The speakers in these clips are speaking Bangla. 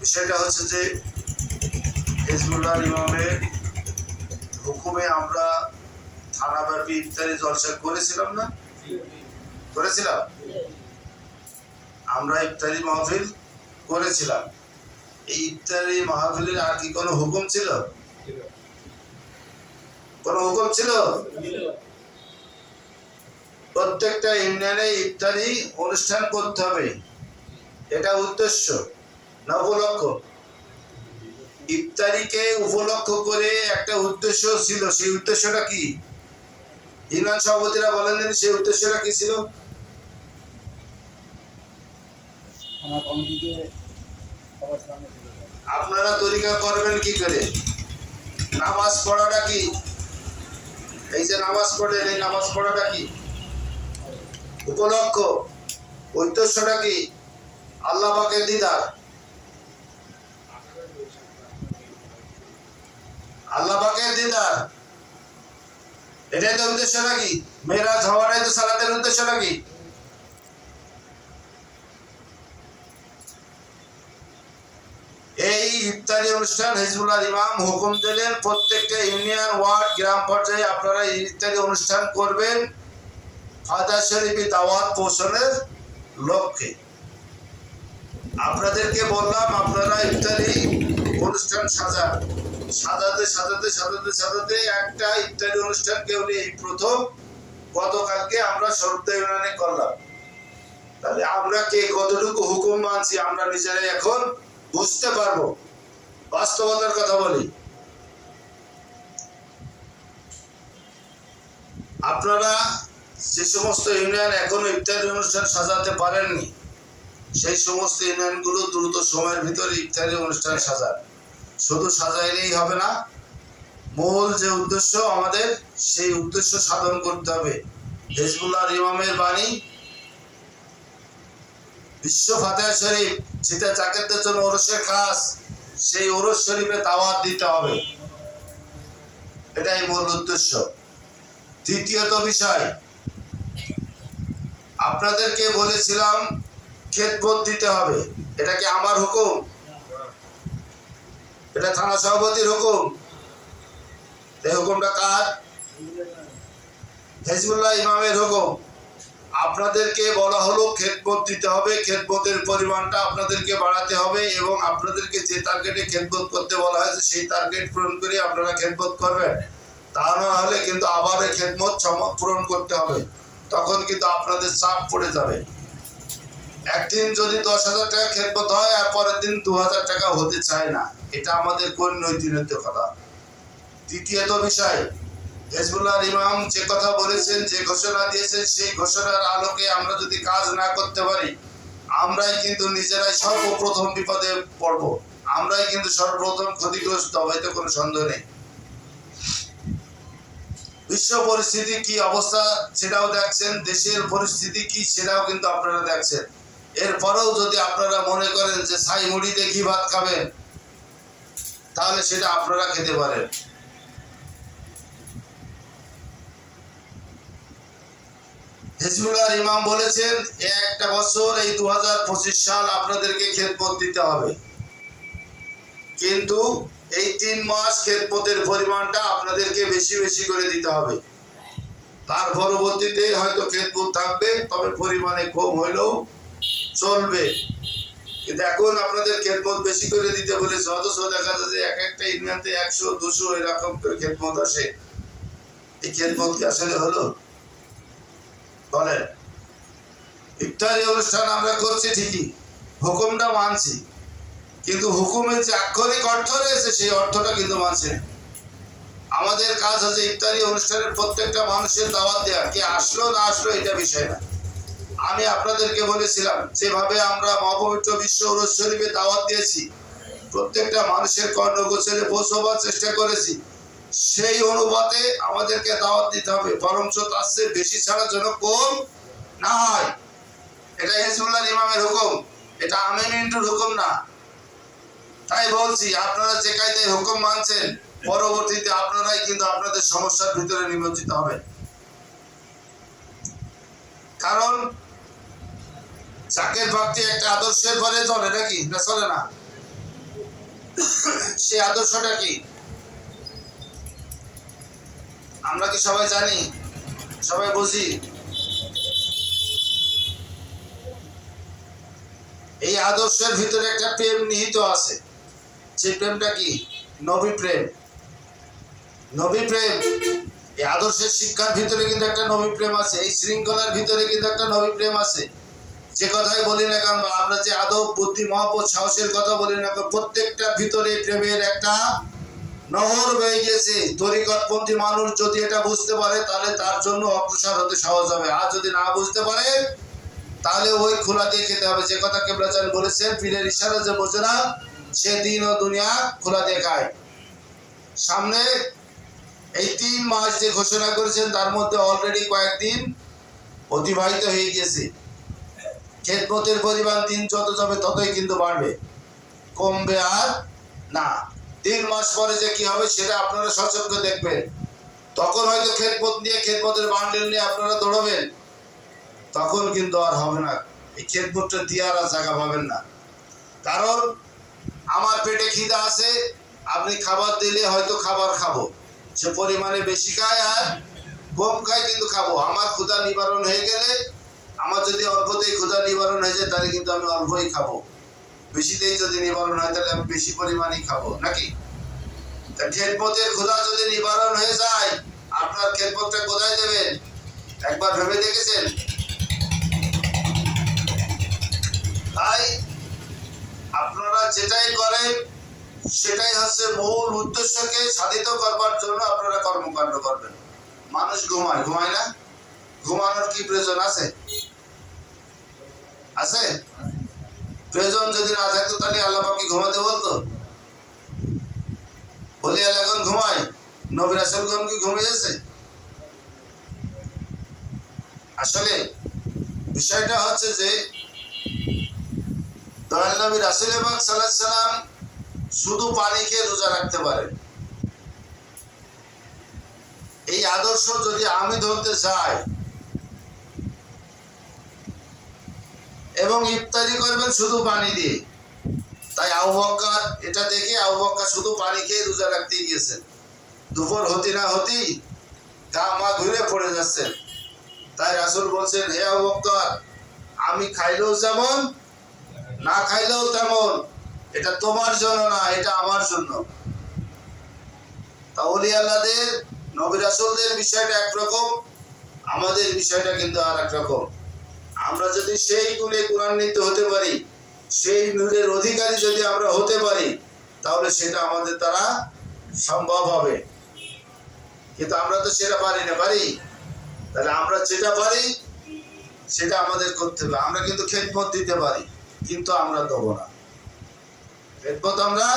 বিষয়টা হচ্ছে যে হিজবুল্লাহ ইমামের হুকুমে আমরা থানাব্যাপী ইফতারি জলসা করেছিলাম না? করেছিলাম? আমরা ইফতারি মাহফিল করেছিলাম। এই ইফতারি মাহফিলের আর কি কোনো হুকুম ছিল? কোনো হুকুম ছিল? প্রত্যেকটা ইউনিয়নে ইফতারি অনুষ্ঠান করতে হবে। এটা উদ্দেশ্য। না উপলক্ষ ইফতারিকে উপলক্ষ করে একটা উদ্দেশ্য ছিল। সেই উদ্দেশ্যটা কি? ইউনিয়ন সভাপতিরা বলেন সেই উদ্দেশ্যটা কি ছিল। আপনারা তরিকা করবেন কি করে? নামাজ পড়াটা কি? এই যে নামাজ পড়েন এই নামাজ পড়াটা কি? উপলক্ষ। উদ্দেশ্যটা কি? আল্লাহ পাকের দিদার। আল্লাহ পাকের দিদার এটাই তো উদ্দেশ্য নাকি? মেয়েরাজ হওয়াটাই তো সালাতের উদ্দেশ্য নাকি? এই ইফতারি অনুষ্ঠান হিজবুল্লাহ ইমাম হুকুম দিলেন, প্রত্যেকটা ইউনিয়ন, ওয়ার্ড, গ্রাম পর্যায়ে আপনারা ইফতারি অনুষ্ঠান করবেন ফাদার শরীফি দাওয়াত পৌঁছানোর লক্ষ্যে। আপনাদেরকে বললাম, আপনারা ইফতারি অনুষ্ঠান সাজান। সাজাতে সাজাতে সাজাতে সাজাতে একটা ইত্যাদি অনুষ্ঠান কেউ এই প্রথম গতকালকে আমরা ইউনিয়নে করলাম। তাহলে আমরা কে কতটুকু হুকুম মানছি আমরা নিজেরাই এখন বুঝতে পারব। বাস্তবতার কথা বলি। আপনারা যে সমস্ত ইউনিয়ন এখনও ইফতারি অনুষ্ঠান সাজাতে পারেননি, সেই সমস্ত ইউনিয়নগুলো দ্রুত সময়ের ভিতরে ইফতারি অনুষ্ঠান সাজান। শুধু সাজাইলেই হবে না, মূল যে উদ্দেশ্য আমাদের, সেই উদ্দেশ্য সাধন করতে হবে। হিজবুল্লাহ ইমামের বাণী, বিশ্ব ফাতেহা শরীফ যেটা জাকেরদের জন্য ওরসের খাস, সেই ওরস শরীফে দাওয়াত দিতে হবে। এটাই মূল উদ্দেশ্য। তৃতীয়ত বিষয়, আপনাদেরকে বলেছিলাম খেতবোধ দিতে হবে। এটা কি আমার হুকুম? এটা থানা সভাপতির হুকুম। এই হুকুমটা কার? হেজবুল্লাহ ইমামের হুকুম। আপনাদেরকে বলা হলো খেদমত দিতে হবে, খেদমতের পরিমাণটা আপনাদেরকে বাড়াতে হবে এবং আপনাদেরকে যে টার্গেটে খেদমত করতে বলা হয়েছে, সেই টার্গেট পূরণ করে আপনারা খেদমত করবেন। তা না হলে কিন্তু আবার এই খেদমত পূরণ করতে হবে। তখন কিন্তু আপনাদের চাপ পড়ে যাবে। একদিন যদি দশ হাজার টাকা খেদমত হয় আর পরের দিন দু হাজার টাকা হতে চায় না, এটা আমাদের কোন নৈতিকতা তৃতীয়ত বিষয় হেজবুল্লাহ ইমাম যে কথা বলেছেন, যে ঘোষণা দিয়েছেন, সেই ঘোষণার আলোকে আমরা যদি কাজ না করতে পারি, আমরাই কিন্তু নিজেরাই সর্বপ্রথম বিপদে পড়ব। আমরাই কিন্তু সর্বপ্রথম ক্ষতিগ্রস্ত হয়তো কোনো সন্দেহ নেই। বিশ্ব পরিস্থিতি কি অবস্থা সেটাও দেখছেন, দেশের পরিস্থিতি কি সেটাও কিন্তু আপনারা দেখছেন। এরপরেও যদি আপনারা মনে করেন যে ছাই মুড়ি দিয়ে ঘি ভাত খাবেন, তাহলে সেটা আপনারা খেতে পারেন। হিজবুল্লাহ ইমাম বলেছেন একটা বছর, এই দু সাল আপনাদেরকে খেদমত দিতে হবে। কিন্তু এই তিন মাস খেদমতের পরিমাণটা আপনাদেরকে বেশি বেশি করে দিতে হবে। তার পরবর্তীতে হয়তো খেদমত থাকবে, তবে পরিমাণে কম হইলেও চলবে। কিন্তু এখন আপনাদের খেদমত বেশি করে দিতে বলেছে অথচ দেখা যায় যে এক একটা ইউনিয়নতে একশো, দুশো এরকম করে খেদমত আসে। এই খেদমত কি আসলে হলো? বলেন। ইফতারি অনুষ্ঠান আমরা করছি ঠিকই, হুকুমটা মানছি। কিন্তু হুকুমের যে আক্ষরিক অর্থ রয়েছে সেই অর্থটা কিন্তু মানছে। আমাদের কাজ হচ্ছে ইফতারি অনুষ্ঠানের প্রত্যেকটা মানুষের দাওয়াত দেওয়া। কে আসলো, না আসলো, এটা বিষয় না। আমি আপনাদেরকে বলেছিলাম, যেভাবে আমরা মহাপবিত্র বিশ্ব শরীফে দাওয়াত দিয়েছি, প্রত্যেকটা মানুষের কর্ণগোচরে পৌঁছবার চেষ্টা করেছি, সেই অনুপাতে আমাদেরকে দাওয়াত দিতে হবে। বরঞ্চ তার চেয়ে বেশি ছাড়া যেন কম না হয়। এটা হিজবুল্লাহ ইমামের হুকুম, এটা আমি মিন্টুর হুকুম না। তাই বলছি, আপনারা যে কায়দায় হুকুম মানছেন, পরবর্তীতে আপনারাই কিন্তু আপনাদের সমস্যার ভিতরে নিমজ্জিত হবে কারণ চাকের ভক্তি একটা আদর্শের পরে চলে নাকি? না, চলে না? সে আদর্শটা কি? আমরা কি সবাই জানি? সবাই বুঝি? এই আদর্শের ভিতরে একটা প্রেম নিহিত আছে। সেই প্রেমটা কি? নবী প্রেম। নবী প্রেম। এই আদর্শের শিক্ষার ভিতরে কিন্তু একটা নবী প্রেম আছে। এই শৃঙ্খলার ভিতরে কিন্তু একটা নবী প্রেম আছে। যে কথাই বলি না কেন, আমরা যে আদব, বুদ্ধি, মহব্বত, সাহসের কথা বলি না কেন প্রত্যেকটার ভিতরে প্রেমের একটা নহর হয়ে গেছে তরিকতপন্থী মানুষ যদি এটা বুঝতে পারে, তাহলে তার জন্য অগ্রসর হতে সহজ হবে। আর যদি না বুঝতে পারে, তাহলে ওই খোলা দিয়ে খেতে হবে। যে কথা কেবলাচান বলেছেন, পীরের ইশারা যে বোঝে না, সে দিন ও দুনিয়া খোলা দিয়ে খায়। সামনে এই তিন মাস যে ঘোষণা করেছেন, তার মধ্যে অলরেডি কয়েকদিন অতিবাহিত হয়ে গেছে খেদমতের পরিমাণ দিন যত যাবে ততই কিন্তু বাড়বে। কমবে আর না। তিন মাস পরে যে কি হবে সেটা আপনারা সচক্ষে দেখবেন। তখন হয়তো খেদমত নিয়ে খেদমতের বান্ডেল নিয়ে আপনারা দৌড়াবেন। তখন কিন্তু আর হবে না। এই খেদমতটা দিয়ে আর আর জায়গা পাবেন না। কারণ আমার পেটে খিদা আছে, আপনি খাবার দিলে হয়তো খাবার খাব। সে পরিমাণে বেশি খায় আর কম খায় কিন্তু খাব। আমার ক্ষুধা নিবারণ হয়ে গেলে আমার যদি অল্পতেই ক্ষুধা নিবারণ হয়ে যায়, তাহলে কিন্তু আমি অল্পই খাব। বেশিতেই যদি নিবারণ হয়, তাহলে আমি বেশি পরিমাণেই খাব, নাকি? খেদমতের ক্ষুধা যদি নিবারণ হয়ে যায়, আপনার খেদমতটা কোথায় দেবেন? একবার ভেবে দেখেছেন? তাই আপনারা যেটাই করেন, সেটাই হচ্ছে মূল উদ্দেশ্যকে সাধিত করবার জন্য আপনারা কর্মকাণ্ড করবেন। মানুষ ঘুমায় ঘুমায় না? ঘুমানোর কি প্রয়োজন আছে? আছে? প্রয়োজন যদি না থাকতো তাহলে আল্লাহ পাক ঘুমাতে বলতো? বলি, আল্লাহ ঘুমায়। নবীর আসলগণ কি ঘুমিয়েছে? আসলে বিষয়টা হচ্ছে যে, দয়াল রাসুল এবং সাল্লাহ সাল্লাম শুধু পানি খেয়ে রোজা রাখতে পারেন। এই আদর্শ যদি আমি ধরতে চাই এবং ইফতারি করবেন শুধু পানি দিয়ে। তাই আবু এটা দেখে আবু শুধু পানি খেয়ে রোজা রাখতে গিয়েছেন। দুপুর হতি না হতি গা মা ঘুরে পড়ে যাচ্ছেন। তাই রাসুল বলছেন, হে আবু আমি খাইলেও যেমন, না খাইলেও তেমন। এটা তোমার জন্য না, এটা আমার জন্য। তাহলে আল্লাহদের, নবী রাসুলদের বিষয়টা একরকম, আমাদের বিষয়টা কিন্তু আর একরকম আমরা যদি সেই গুণে গুণান্বিত হতে পারি, সেই নূরের অধিকারী যদি আমরা হতে পারি, তাহলে সেটা আমাদের দ্বারা সম্ভব হবে। কিন্তু আমরা তো সেটা পারি না, পারি? তাহলে আমরা যেটা পারি, সেটা আমাদের করতে হবে। আমরা কিন্তু খেদমত দিতে পারি, কিন্তু আমরা দেবো না। খেদমত আমরা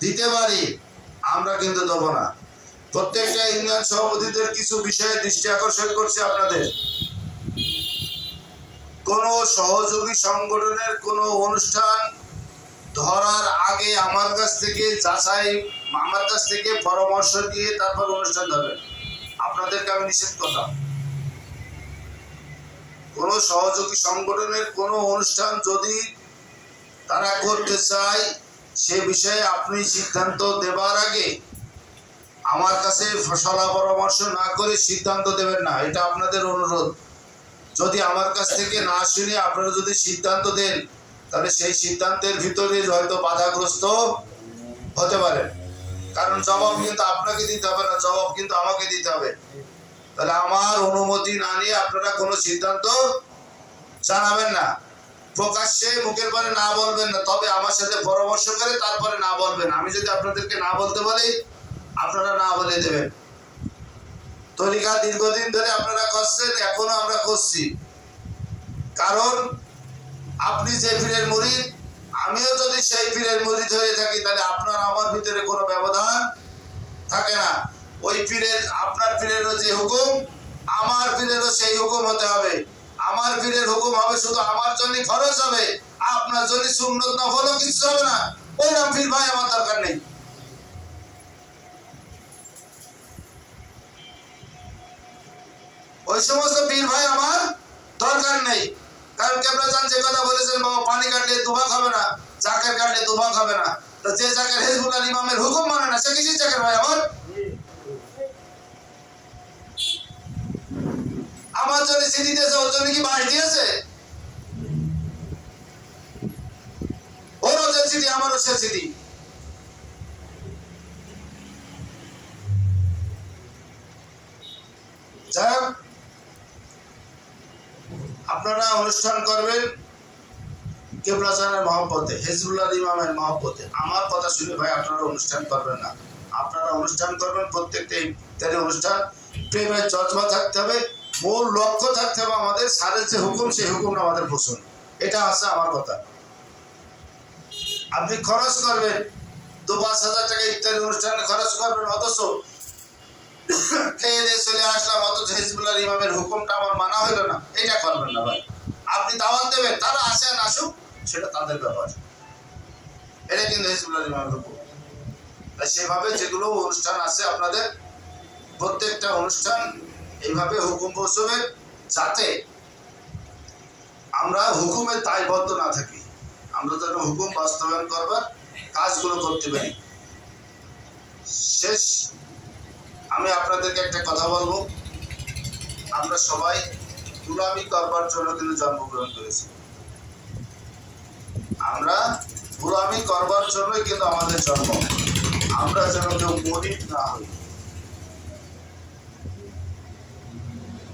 দিতে পারি, আমরা কিন্তু দেবো না। প্রত্যেকটা ইউনিয়ন সভাপতিদের কিছু বিষয়ে দৃষ্টি আকর্ষণ করছে আপনাদের। কোন সহযোগী সংগঠনের কোন অনুষ্ঠান ধরার আগে আমার কাছ থেকে যাচাই, আমার কাছ থেকে পরামর্শ দিয়ে তারপর অনুষ্ঠান ধরবেন। আপনাদেরকে আমি নিষেধ করলাম। কোন সহযোগী সংগঠনের কোন অনুষ্ঠান যদি তারা করতে চায়, সে বিষয়ে আপনি সিদ্ধান্ত দেবার আগে আমার কাছে সলা পরামর্শ না করে সিদ্ধান্ত দেবেন না। এটা আপনাদের অনুরোধ। যদি আমার কাছ থেকে না শুনে আপনারা যদি সিদ্ধান্ত দেন, তাহলে সেই সিদ্ধান্তের ভিতরে হয়তো বাধাগ্রস্ত হতে পারে। কারণ জবাব কিন্তু আপনাকে দিতে হবে না, জবাব কিন্তু আমাকে দিতে হবে। তাহলে আমার অনুমতি না নিয়ে আপনারা কোনো সিদ্ধান্ত জানাবেন না। প্রকাশ্যে মুখের পরে না বলবেন না, তবে আমার সাথে পরামর্শ করে তারপরে না বলবেন। আমি যদি আপনাদেরকে না বলতে বলি, আপনারা না বলে দেবেন। তরিকা দীর্ঘদিন ধরে আপনারা করছেন, এখনও আমরা করছি। কারণ আপনি যে পীরের মুরিদ, আমিও যদি সেই পীরের মুরিদ হয়ে থাকি, তাহলে আপনার আমার ভিতরে কোনো ব্যবধান থাকে না। ওই পীরের, আপনার পীরেরও যে হুকুম, আমার পীরেরও সেই হুকুম হতে হবে। আমার পীরের হুকুম হবে শুধু আমার জন্য খরচ হবে, আপনার জন্য সুন্নত নফলও কিছু হবে না। ওই নাম পীর ভাই, আমার দরকার নেই। ওই সমস্ত পীর ভাই আমার দরকার নেই। কারণ যে কথা বলেছেন বাবা পানি কাটলে দুভাগ হবে না কাটলে দুভাগ হবে না। তো যে হেজবুল্লাহ ইমামের হুকুম মানে না সে ভাই আমার? আমার জন্য দিয়েছে ওর জন্য কি বাস দিয়েছে? ওরও যে সিটি আমারও সে সিটি যাই হোক, আপনারা অনুষ্ঠান করবেন কেবলাচানের মহব্বতে, হেজবুল্লাহ ইমামের মহব্বতে। আমার কথা শুনে ভাই, আপনারা অনুষ্ঠান করবেন না। আপনারা অনুষ্ঠান করবেন প্রত্যেকটা ইত্যাদি অনুষ্ঠান। প্রেমের জজবা থাকতে হবে, মূল লক্ষ্য থাকতে হবে আমাদের সারের যে হুকুম, সেই হুকুমটা আমাদের পোষণ। এটা আছে আমার কথা। আপনি খরচ করবেন দু পাঁচ হাজার টাকা ইত্যাদি অনুষ্ঠানে খরচ করবেন, অথচ খেয়ে চলে আসলাম, অথচ হিজবুল্লাহ ইমামের হুকুমটা আমার মানা না। এটা করবেন না ভাই। আপনি দাওয়াত দেবেন, তারা আসেন আসুক, সেটা তাদের ব্যাপার। এটা কিন্তু হিজবুল্লাহ ইমামের হুকুম। তাই সেভাবে যেগুলো অনুষ্ঠান আছে আপনাদের, প্রত্যেকটা অনুষ্ঠান এইভাবে হুকুম যাতে আমরা হুকুমের দায়বদ্ধ না থাকি। আমরা যেন হুকুম বাস্তবায়ন করবার কাজগুলো করতে পারি। শেষ আমি আপনাদেরকে একটা কথা বলব। আমরা সবাই গুলামি করবার জন্য কিন্তু জন্মগ্রহণ করেছি। আমরা গুলামি করবার জন্যই কিন্তু আমাদের জন্ম। আমরা যেন কেউ গরিব না হই।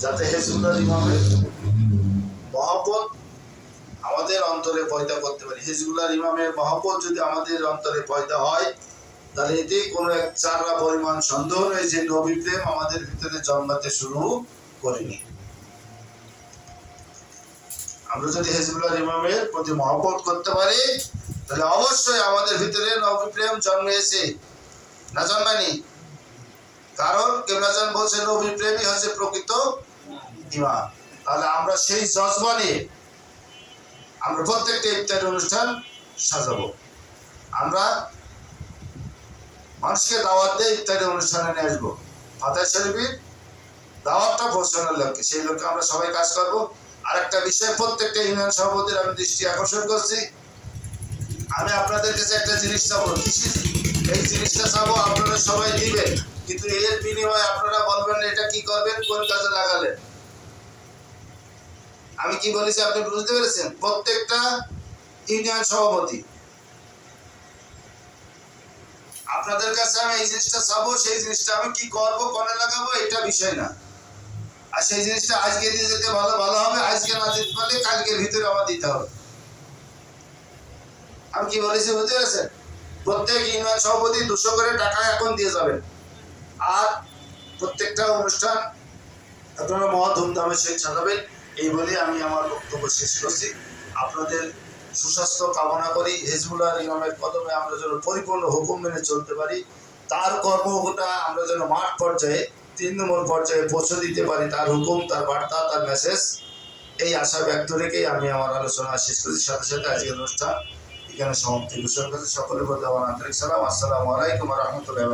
যাতে হেজুল্লাহ ইমামের মহব্বত আমাদের অন্তরে পয়দা করতে পারি। হিজবুল্লাহ ইমামের মহব্বত যদি আমাদের অন্তরে পয়দা হয় তাহলে এতে কোনো এক চারা পরিমাণ সন্দেহ যে নবী প্রেম আমাদের ভিতরে জন্মাতে শুরু করেনি। আমরা যদি হেজবুল্লাহ ইমামের প্রতি মহব্বত করতে পারি, তাহলে অবশ্যই আমাদের ভিতরে নবী প্রেম জন্মেছে। না জন্মানি কারণ কেমরাজান বলছে নবী প্রেমই হচ্ছে প্রকৃত ইমান তাহলে আমরা সেই জজবা নিয়ে আমরা প্রত্যেকটা ইফতারি অনুষ্ঠান সাজাবো। আমরা মানুষকে দাওয়াত দিয়ে ইত্যাদি অনুষ্ঠানে নিয়ে আসব। ফাতাহ শরীফের দাওয়াতটা পৌঁছানোর লক্ষ্যে। সেই লক্ষ্যে আমরা সবাই কাজ করব। আর একটা বিষয়, প্রত্যেকটা ইউনিয়ন সভাপতির আমি দৃষ্টি আকর্ষণ করছি। আমি আপনাদের কাছে একটা জিনিস চাবো এই জিনিসটা চাবো আপনারা সবাই দিবেন কিন্তু এর বিনিময়ে আপনারা বলবেন এটা কি করবেন, কোন কাজে লাগালেন। আমি কি বলেছি আপনি বুঝতে পেরেছেন? প্রত্যেকটা ইউনিয়ন সভাপতি আপনাদের কাছে আমি এই জিনিসটা চাবো, সেই জিনিসটা আমি কি করব কোনে লাগাবো, এটা বিষয় না। আর সেই জিনিসটা আজকে দিয়ে যেতে ভালো ভালো হবে, আজকে না দিতে পারলে কালকের ভিতরে আমার দিতে হবে। আমি কি বলেছি বুঝতে পেরেছেন? প্রত্যেক ইউনিয়ন সভাপতি দুশো করে টাকা এখন দিয়ে যাবেন। আর প্রত্যেকটা অনুষ্ঠান আপনারা মহা ধুমধামের সহিত সাজাবেন এই বলে আমি আমার বক্তব্য শেষ করছি। আপনাদের সুস্বাস্থ্য কামনা করি। হেজবুল্লাহ ইমামের কদমে আমরা যেন পরিপূর্ণ হুকুম মেনে চলতে পারি। তার কর্মটা আমরা যেন মাঠ পর্যায়ে, তিন নম্বর পর্যায়ে পৌঁছে দিতে পারি। তার হুকুম, তার বার্তা, তার মেসেজ এই আশা ব্যক্ত রেখেই আমি আমার আলোচনা শেষ করছি। সাথে সাথে আজকের অনুষ্ঠান এখানে সমাপ্তি। ঘোষণা করছি সকলের প্রতি আমার আন্তরিক সালাম। আসসালামু আলাইকুম রহমতুল্লাহ